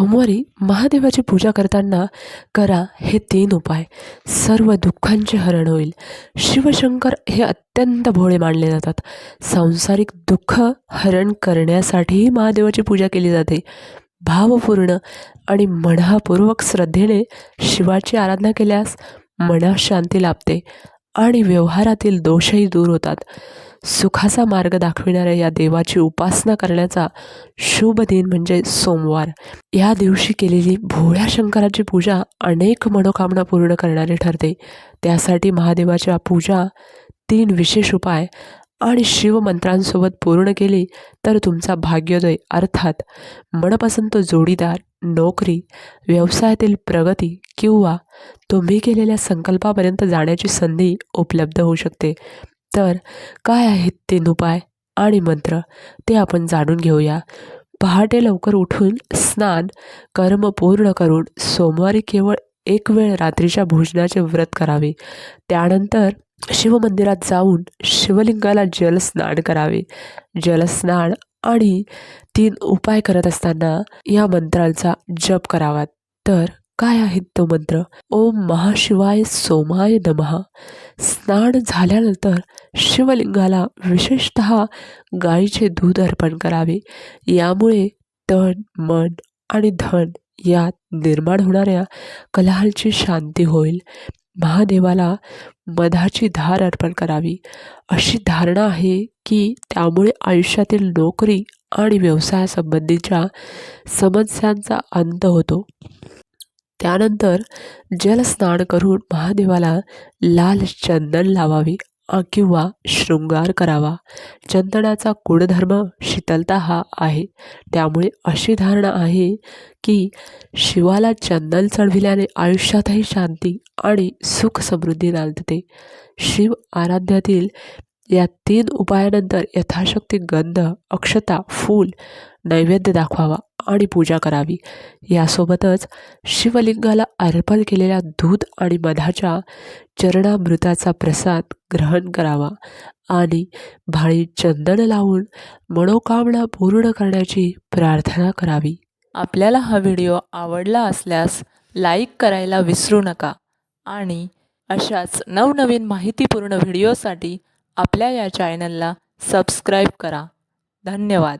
सोमवारी महादेवाची पूजा करताना करा हे तीन उपाय. सर्व दुःखांचे हरण होईल. शिवशंकर हे अत्यंत भोळे मानले जातात. सांसारिक दुःख हरण करण्यासाठीही महादेवाची पूजा केली जाते. भावपूर्ण आणि मनापूर्वक श्रद्धेने शिवाची आराधना केल्यास मनास शांती लाभते. आणि व्यवहारातील दोषही दूर होतात. सुखाचा मार्ग दाखविणाऱ्या या देवाची उपासना करण्याचा शुभ दिन म्हणजे सोमवार. या दिवशी केलेली भोळ्या शंकराची पूजा अनेक मनोकामना पूर्ण करणारी ठरते. त्यासाठी महादेवाच्या पूजा तीन विशेष उपाय आणि शिवमंत्रांसोबत पूर्ण केली तर तुमचा भाग्योदय अर्थात मनपसंत जोडीदार नोकरी व्यवसायातील प्रगती किंवा तुम्ही केलेल्या संकल्पापर्यंत जाण्याची संधी उपलब्ध होऊ शकते. तर काय आहेत तीन उपाय आणि मंत्र? ते आपण जाणून घेऊया. पहाटे लवकर उठून स्नान कर्म पूर्ण करून सोमवारी केवळ एक वेळ रात्रीच्या भोजनाचे व्रत करावे. त्यानंतर शिवमंदिरात जाऊन शिवलिंगाला जलस्नान करावे. जलस्नान आणि तीन उपाय करत असताना या मंत्रांचा जप करावा. तर काय आहेत तो मंत्र? ओम महाशिवाय सोमाय नमः. स्नान झाल्यानंतर शिवलिंगाला विशेषत गाईचे दूध अर्पण करावे. यामुळे तन मन आणि धन यात निर्माण होणाऱ्या कलहांची शांती होईल. महादेवाला मधाची धार अर्पण करावी. अशी धारणा आहे की त्यामुळे आयुष्यातील नोकरी आणि व्यवसायासंबंधीच्या समस्यांचा अंत होतो. त्यानंतर जलस्नान करून महादेवाला लाल चंदन लावावे. किंवा शृंगार करावा. चंदनाचा गुणधर्म शीतलता हा आहे. त्यामुळे अशी धारणा आहे की शिवाला चंदन चढविल्याने आयुष्यातही शांती आणि सुख समृद्धी नांदते. शिव आराध्यातील या तीन उपायानंतर यथाशक्ती गंध अक्षता फूल नैवेद्य दाखवावा आणि पूजा करावी. यासोबतच शिवलिंगाला अर्पण केलेल्या दूध आणि मधाच्या चरणामृताचा प्रसाद ग्रहण करावा आणि भाळी चंदन लावून मनोकामना पूर्ण करण्याची प्रार्थना करावी. आपल्याला हा व्हिडिओ आवडला असल्यास लाईक करायला विसरू नका आणि अशाच नवनवीन माहितीपूर्ण व्हिडिओसाठी आपल्या या चॅनलला सबस्क्राईब करा. धन्यवाद.